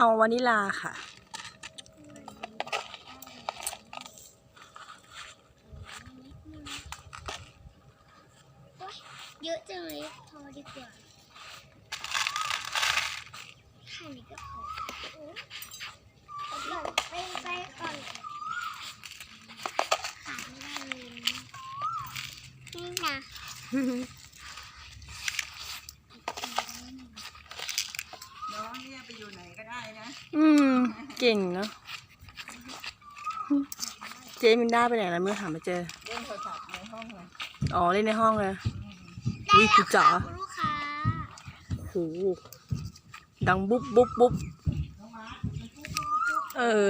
เอาวานิลาค่ะ เยอะจังเลยพอดีกว่าแค่นี้ก็พอหล่นไปไปก่อนขาดไม่ได้เลยนี่นะ องเนี่ยไปอยู่ไหนก็ได้นะอืม เก่งเนาะเจ๊มินด้าไปไหนแล้วเมื่อหาไม่เจอ เล่นโทรศัพท์ในห้องเลยอ๋อเล่นในห้องเลยอุ้ยกูจ๋าคุณลูกค้าโหดังบุ๊บบุ๊บบุ๊บเออ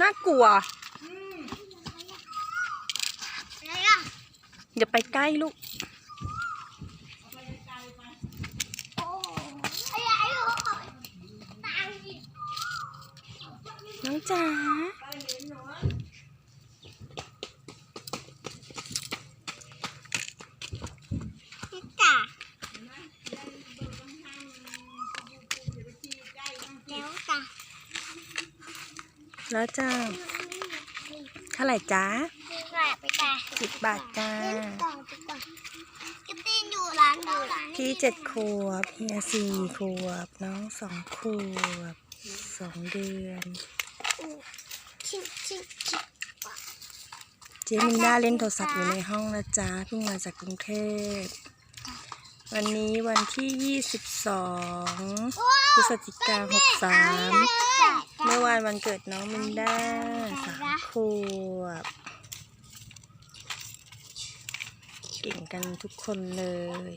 น่ากลัว อะไรอะอย่าไปใกล้ลูก โอ้อะไรอะตังค์ดิ น้องจ๋านี่จ้ะแล้วจ้ะแล้วจ้าเท่าไหร่จ้านี่แหละไปจ้ะสิบบาทจ้าเล่นต่อดีกว่ากิตตี้อยู่ร้านดูร้านพี่เจ็ดขวบเฮียสี่ขวบ น้องสองขวบสองเดือนชิมชิมชิม เจมินด้าเล่นโทรศัพท์อยู่ในห้องนะจ๊ะเพิ่งมาจากกรุงเทพ วันนี้วันที่ 22 พฤศจิกา63 เมื่อวานวันเกิดน้องมินด้าสามขวบ เก่งกันทุกคนเลย